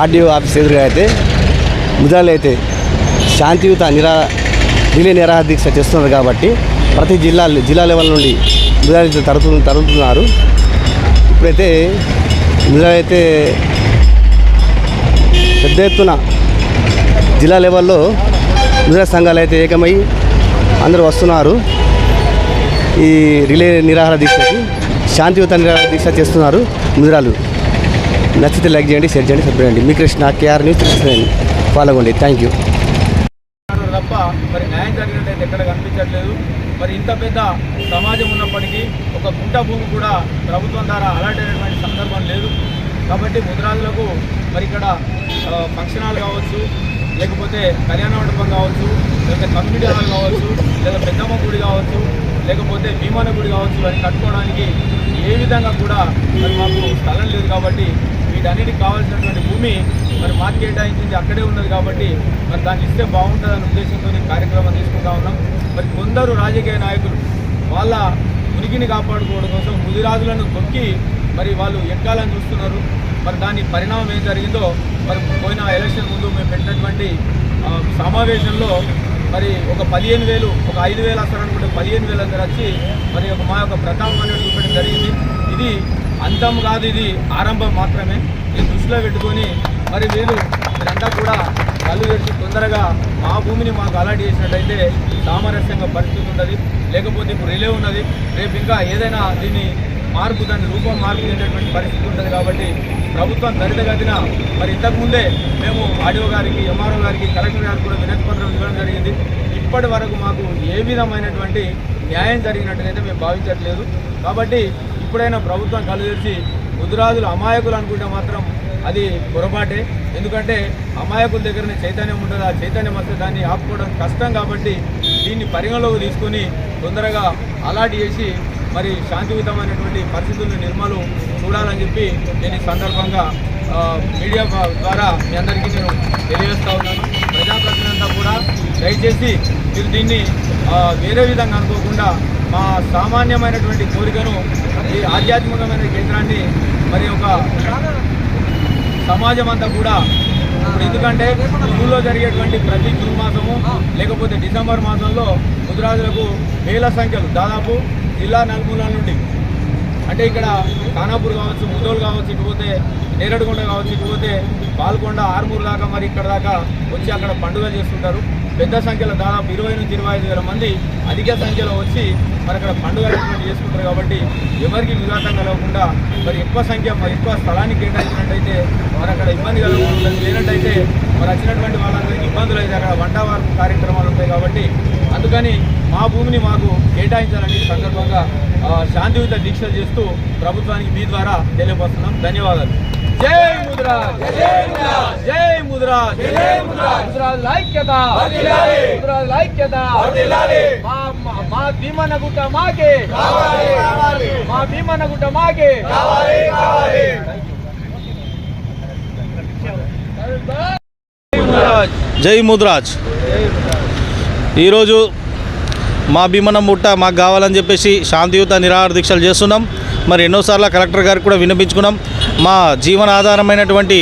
RDO office ఎదురుగా అయితే ముద్రాలు అయితే శాంతియుత నిరా రిలే నిరాహార దీక్ష చేస్తున్నారు కాబట్టి ప్రతి జిల్లా జిల్లా లెవెల్ నుండి ముద్రాలు తరుతు తరుగుతున్నారు ఇప్పుడైతే ముద్రాలు అయితే పెద్ద ఎత్తున జిల్లా లెవెల్లో ముద్ర సంఘాలు అయితే ఏకమై అందరూ వస్తున్నారు. ఈ రిలే నిరాహార దీక్షకి శాంతియుత నిరాహార దీక్ష చేస్తున్నారు ముద్రాలు. నచ్చితే లైక్ చేయండి షేర్ చేయండి సబ్స్క్రైబ్ చేయండి. మీ కృష్ణ కేఆర్ న్యూస్ తెలుస్తుంది ఫాలో అవ్వండి థ్యాంక్ యూ తప్ప మరి న్యాయం జరిగినట్టయితే ఎక్కడ కనిపించట్లేదు. మరి ఇంత పెద్ద సమాజం ఉన్నప్పటికీ ఒక గుంట భూమి కూడా ప్రభుత్వం ద్వారా అలర్ట్ అయినటువంటి సందర్భం లేదు. కాబట్టి ముద్రాజులకు మరి ఇక్కడ ఫంక్షన్ హాల్ కావచ్చు లేకపోతే కళ్యాణ మండపం కావచ్చు లేకపోతే కమ్యూనిటీ హాల్ కావచ్చు లేదా పెద్దమ్మ గుడి కావచ్చు లేకపోతే భీమాన గుడి కావచ్చు అని కట్టుకోవడానికి ఏ విధంగా కూడా మరి మాకు స్థలం లేదు కాబట్టి వీటన్నిటికి కావాల్సినటువంటి భూమి మరి మాకు కేటాయించింది అక్కడే ఉన్నది కాబట్టి మరి దాన్ని ఇస్తే బాగుంటుందనే ఉద్దేశంతో కార్యక్రమం తీసుకుంటా ఉన్నాం. మరి కొందరు రాజకీయ నాయకులు వాళ్ళ ఉనికిని కాపాడుకోవడం కోసం ముదిరాజులను తొక్కి మరి వాళ్ళు ఎక్కాలని చూస్తున్నారు. మరి దాని పరిణామం ఏం జరిగిందో మరి పోయిన ఎలక్షన్ ముందు మేము పెట్టినటువంటి సమావేశంలో మరి ఒక పదిహేను వేలు ఒక ఐదు వేలు వస్తారనుకుంటే పదిహేను వేలు అందరు వచ్చి మరి ఒక మా యొక్క ప్రతాపాన్ని చూపడం జరిగింది. ఇది అంతం కాదు ఇది ఆరంభం మాత్రమే. ఇది దృష్టిలో పెట్టుకొని మరి వీళ్ళు మీరంతా కూడా కళ్ళు తెరిచి తొందరగా మా భూమిని మాకు అలాట్ చేసినట్టయితే సామరస్యంగా పరిస్థితి ఉన్నది లేకపోతే ఇప్పుడు రిలే ఉన్నది. రేపు ఇంకా ఏదైనా దీన్ని మార్పు దాని రూపం మార్పు చెందేటువంటి పరిస్థితి ఉంటుంది కాబట్టి ప్రభుత్వం త్వరితగతిన మరి ఇంతకుముందే మేము ఆడియో గారికి ఎంఆర్ఓ గారికి కలెక్టర్ గారికి కూడా వినతి పత్రం ఇవ్వడం జరిగింది. ఇప్పటి వరకు మాకు ఏ విధమైనటువంటి న్యాయం జరిగినట్టునైతే మేము భావించట్లేదు. కాబట్టి ఇప్పుడైనా ప్రభుత్వం కళ్ళు ముదురాజులు అమాయకులు అనుకుంటే మాత్రం అది పొరపాటే. ఎందుకంటే అమాయకుల దగ్గరనే చైతన్యం ఉంటుంది ఆ చైతన్యం వస్తే దాన్ని ఆపుకోవడం కష్టం కాబట్టి దీన్ని పరిగణలోకి తీసుకొని తొందరగా అలాట్ చేసి మరి శాంతియుతమైనటువంటి పరిస్థితులను నిర్మలు చూడాలని చెప్పి నేను ఈ సందర్భంగా మీడియా ద్వారా మీ అందరికీ నేను తెలియజేస్తా ఉన్నాను. ప్రజాప్రతినిధులంతా కూడా దయచేసి మీరు దీన్ని వేరే విధంగా అనుకోకుండా మా సామాన్యమైనటువంటి కోరికను ఈ ఆధ్యాత్మికమైన కేంద్రాన్ని మరి ఒక సమాజం అంతా కూడా ఎందుకంటే స్కూల్లో జరిగేటువంటి ప్రతి జూన్ మాసము లేకపోతే డిసెంబర్ మాసంలో గుజరాతులకు వేల సంఖ్యలు దాదాపు జిల్లా నలుమూలల నుండి. అంటే ఇక్కడ ఖానాపూర్ కావచ్చు ముదోలు కావచ్చు ఇకపోతే నేరడుగొండ కావచ్చు ఇకపోతే పాల్కొండ ఆర్మూరు దాకా మరి ఇక్కడ దాకా వచ్చి అక్కడ పండుగ చేస్తుంటారు. పెద్ద సంఖ్యలో దాదాపు ఇరవై నుంచి ఇరవై ఐదు వేల మంది అధిక సంఖ్యలో వచ్చి మరి అక్కడ పండుగ చేసుకుంటారు కాబట్టి ఎవరికి విఘాతం కలగకుండా మరి ఎక్కువ సంఖ్య మరి ఎక్కువ స్థలాన్ని కేటాయించినట్టయితే మరి అక్కడ ఇబ్బంది కలగకుండా లేనట్టయితే మరి వచ్చినటువంటి వాళ్ళందరికీ ఇబ్బందులు అయితే అక్కడ వంట కార్యక్రమాలు ఉంటాయి కాబట్టి అందుకని మా భూమిని మాకు కేటాయించాలని సందర్భంగా శాంతియుత దీక్షలు చేస్తూ ప్రభుత్వానికి మీ ద్వారా తెలియపరుస్తున్నాం. ధన్యవాదాలు. జై ముద్రాజ్ జై ముద్రాజ్ జై ముద్రాజ్ ముద్రాజ్ ఐక్యత ఐక్యత మా మా- మా భీమన్న గుట్ట మాకే. మా భీమన్న గుట్ట మాకే జై ముద్రాజ్. ఈరోజు మా భీమనం ముట్ట మాకు కావాలని చెప్పేసి శాంతియుత నిరాహార దీక్షలు చేస్తున్నాం. మరి ఎన్నోసార్లు కలెక్టర్ గారికి కూడా వినిపించుకున్నాం. మా జీవన ఆధారమైనటువంటి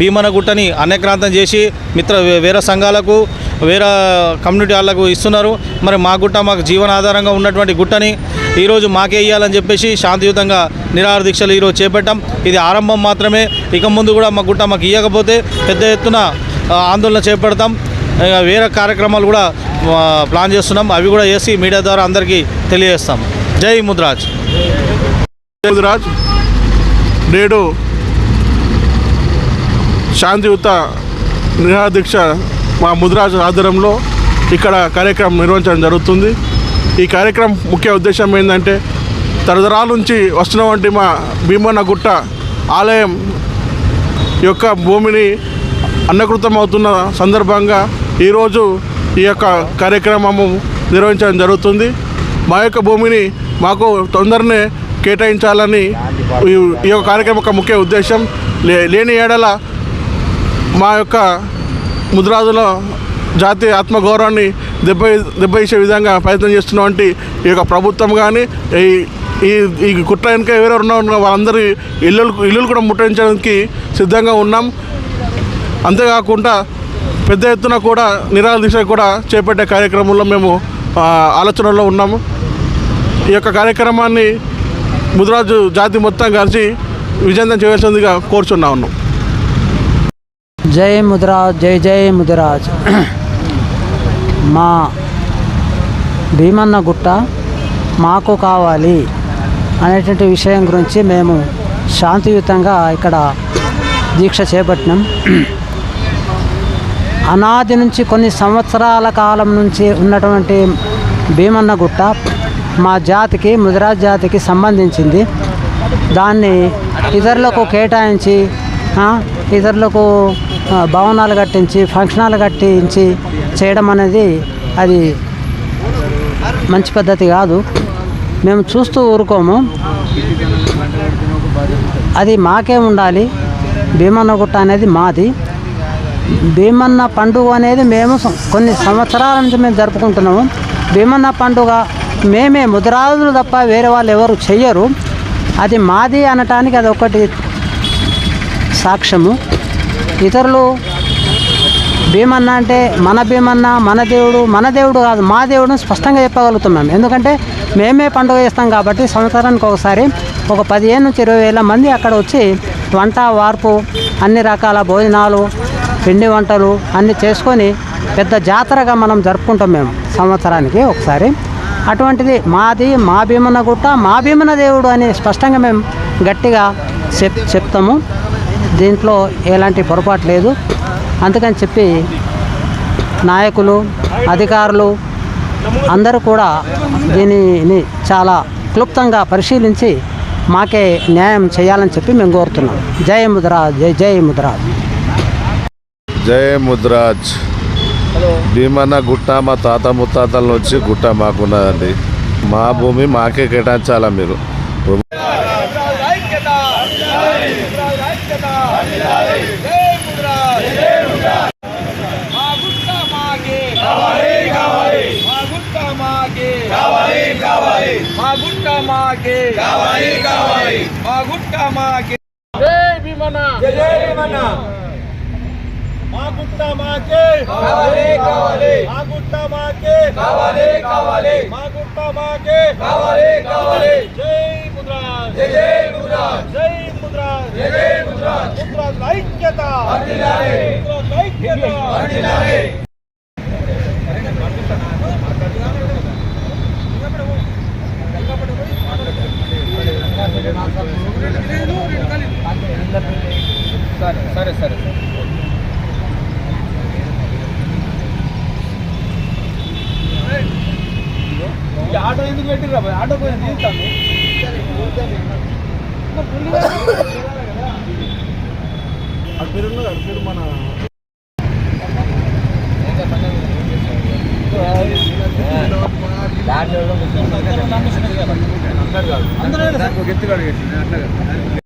భీమన గుట్టని అన్నక్రాంతం చేసి మిత్ర వేరే సంఘాలకు వేరే కమ్యూనిటీ వాళ్ళకు ఇస్తున్నారు. మరి మా గుట్ట మాకు జీవనాధారంగా ఉన్నటువంటి గుట్టని ఈరోజు మాకే ఇవ్వాలని చెప్పేసి శాంతియుతంగా నిరాహార దీక్షలు ఈరోజు చేపట్టాం. ఇది ఆరంభం మాత్రమే. ఇక ముందు కూడా మా గుట్ట మాకు ఇవ్వకపోతే పెద్ద ఎత్తున ఆందోళన చేపడతాం. వేరే కార్యక్రమాలు కూడా ప్లాన్ చేస్తున్నాం. అవి కూడా చేసి మీడియా ద్వారా అందరికీ తెలియజేస్తాం. జై ముద్రాజ్. ముద్రాజ్. నేడు శాంతియుత నిరాదీక్ష మా ముద్రాజ్ ఆధ్వర్యంలో ఇక్కడ కార్యక్రమం నిర్వహించడం జరుగుతుంది. ఈ కార్యక్రమం ముఖ్య ఉద్దేశం ఏంటంటే తరతరాల నుంచి వస్తున్నటువంటి మా భీమన్న గుట్ట ఆలయం యొక్క భూమిని అన్నకృతం అవుతున్న సందర్భంగా ఈరోజు ఈ యొక్క కార్యక్రమము నిర్వహించడం జరుగుతుంది. మా యొక్క భూమిని మాకు తొందరనే కేటాయించాలని ఈ ఈ యొక్క కార్యక్రమం యొక్క ముఖ్య ఉద్దేశం. లే లేని ఏడల మా యొక్క ముద్రాజుల జాతీయ ఆత్మగౌరవాన్ని దెబ్బ దెబ్బతీసే విధంగా ప్రయత్నం చేస్తున్నటువంటి ఈ యొక్క ప్రభుత్వం కానీ ఈ ఈ ఈ కుట్ర వెనుక ఎవరెవరు ఉన్న వాళ్ళందరి ఇల్లు ఇల్లులు కూడా ముట్టడించడానికి సిద్ధంగా ఉన్నాం. అంతేకాకుండా పెద్ద ఎత్తున కూడా నిరాహార దీక్ష కూడా చేపట్టే కార్యక్రమంలో మేము ఆలోచనలో ఉన్నాము. ఈ యొక్క కార్యక్రమాన్ని ముదిరాజు జాతి మొత్తం కలిసి విజయంతం చేయవలసిందిగా కోరుచున్నా ఉన్నాం. జై ముదిరాజ్ జై జై ముదిరాజ్. మా భీమన్న గుట్ట మాకు కావాలి అనేటువంటి విషయం గురించి మేము శాంతియుతంగా ఇక్కడ దీక్ష చేపట్టినాం. అనాది నుంచి కొన్ని సంవత్సరాల కాలం నుంచి ఉన్నటువంటి భీమన్న గుట్ట మా జాతికి ముదిరాజ్ జాతికి సంబంధించింది. దాన్ని ఇతరులకు కేటాయించి ఇతరులకు భవనాలు కట్టించి ఫంక్షనాలు కట్టించి చేయడం అనేది అది మంచి పద్ధతి కాదు. మేము చూస్తూ ఊరుకోము. అది మాకే ఉండాలి. భీమన్న గుట్ట అనేది మాది. భీమన్న పండుగ అనేది మేము కొన్ని సంవత్సరాల నుంచి మేము జరుపుకుంటున్నాము. భీమన్న పండుగ మేమే ముద్రాజులు తప్ప వేరే వాళ్ళు ఎవరు చెయ్యరు. అది మాది అనటానికి అది ఒకటి సాక్ష్యము. ఇతరులు భీమన్న అంటే మన భీమన్న మన దేవుడు మన దేవుడు కాదు మా దేవుడు స్పష్టంగా చెప్పగలుగుతున్నాం ఎందుకంటే మేమే పండుగ చేస్తాం కాబట్టి సంవత్సరానికి ఒకసారి ఒక పదిహేను నుంచి ఇరవై వేల మంది అక్కడ వచ్చి వంట వార్పు అన్ని రకాల భోజనాలు పిండి వంటలు అన్నీ చేసుకొని పెద్ద జాతరగా మనం జరుపుకుంటాం మేము సంవత్సరానికి ఒకసారి. అటువంటిది మాది మా భీమన గుట్ట మా భీమన దేవుడు అని స్పష్టంగా మేము గట్టిగా చెప్ చెప్తాము. దీంట్లో ఎలాంటి పొరపాటు లేదు. అందుకని చెప్పి నాయకులు అధికారులు అందరూ కూడా దీనిని చాలా క్లుప్తంగా పరిశీలించి మాకే న్యాయం చేయాలని చెప్పి మేము కోరుతున్నాం. జై ముద్రాజ్ జై జై ముద్రా. జై ముద్రాజ్. భీమన్న గుట్ట మా తాత ముత్తాతల నుంచి గుట్ట మాకున్నదండి. మా భూమి మాకే కేటాయించాలా మీరు? మా గుట్ట మాకే కావాలి కావాలి మా గుట్ట మాకే కావాలి కావాలి మా గుట్ట మాకే కావాలి కావాలి మా గుట్ట మాకే జై భీమన జై భీమన మా గుట్ట మాకే. కావాలి కావాలి. మా గుట్ట మాకే. కావాలి కావాలి. మా గుట్ట మాకే. కావాలి కావాలి. జై ముద్రాజ్. జై జై ముద్రాజ్. జై ముద్రాజ్. జై జై ముద్రాజ్. ముద్రాజ్ ఐక్యత. వర్ధిల్లాలి ముద్రాజ్ ఐక్యత. వర్ధిల్లాలి సరే సరే సరే. ఆటో ఎందుకు పెట్టిర్రా బాయ్? ఆటో పోయి తీస్తాను. అందరూ ఎత్తుగాడు అట్లా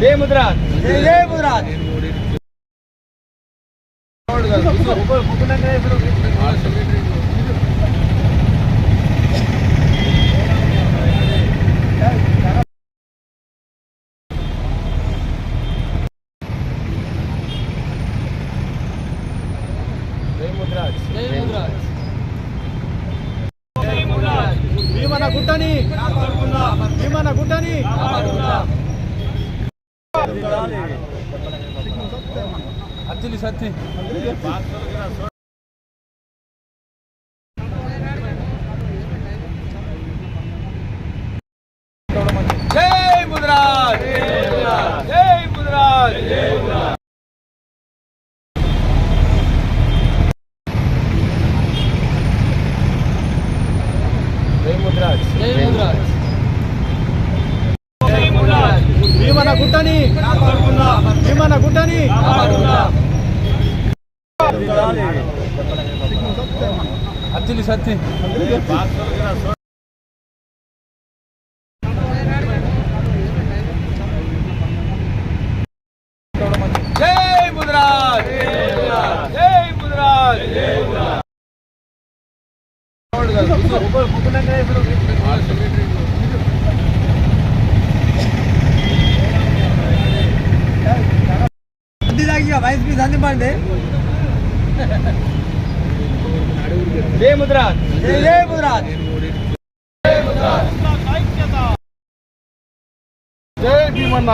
జై జై ముద్రాజ్ జై సత్తులు సత్తి జై ముద్రాజ్ జై ముద్రాజ్ జై ముద్రాజ్. గుట్టని భీమన అచ్చిలి సత్తి జై ముద్రాజ్ జై ముద్రాజ్ జై ముద్రాజ్. జై ముద్రాజ్. జై భీమన్న.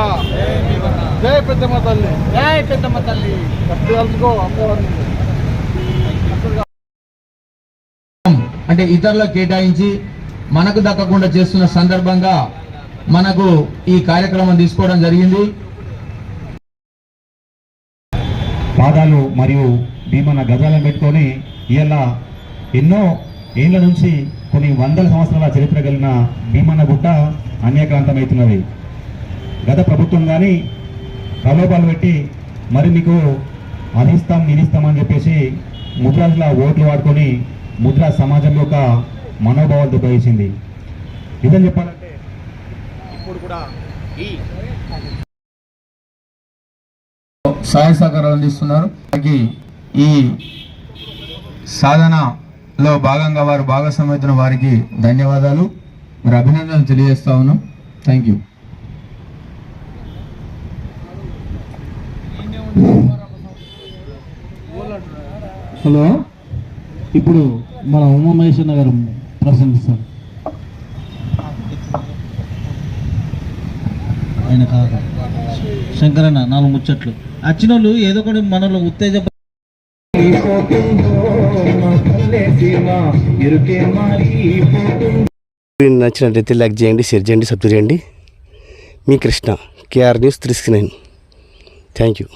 జై పెద్దమ్మ తల్లి. జై పెద్దమ్మ తల్లి. అమ్మవారిని అంటే ఇతరులకు కేటాయించి మనకు దక్కకుండా చేస్తున్న సందర్భంగా మనకు ఈ కార్యక్రమం తీసుకోవడం జరిగింది. పాదాలు మరియు భీమన్న గజాలను పెట్టుకొని ఇలా ఎన్నో ఏళ్ళ నుంచి కొన్ని వందల సంవత్సరాల చరిత్ర కలిగిన భీమన్న గుట్ట అన్యక్రాంతమవుతున్నది. గత ప్రభుత్వం కానీ ప్రలోభాలు పెట్టి మరి మీకు అది ఇస్తాం అని చెప్పేసి ముద్రాజుల ఓట్లు వాడుకొని ముద్రా సమాజం యొక్క మనోభావాలు దెబ్బతీసింది. నిజం చెప్పాలంటే సహాయ సహకారాలు అందిస్తున్నారు. అలాగే ఈ సాధనలో భాగంగా వారు భాగస్వామ్యమైన వారికి ధన్యవాదాలు. మరి అభినందనలు తెలియజేస్తా ఉన్నాం. Thank you hello. ఇప్పుడు మన ఉమామహేశ్వర గారు ప్రసంగిస్తారు. ఆయన కాక శంకరన్న నాలుగు ముచ్చట్లు. వచ్చిన వాళ్ళు ఏదో ఒకటి మనలో ఉత్తేజ నచ్చినట్లయితే లైక్ చేయండి షేర్ చేయండి సబ్స్క్రైబ్ చేయండి. మీ Krishna KR news three six nine. Thank you.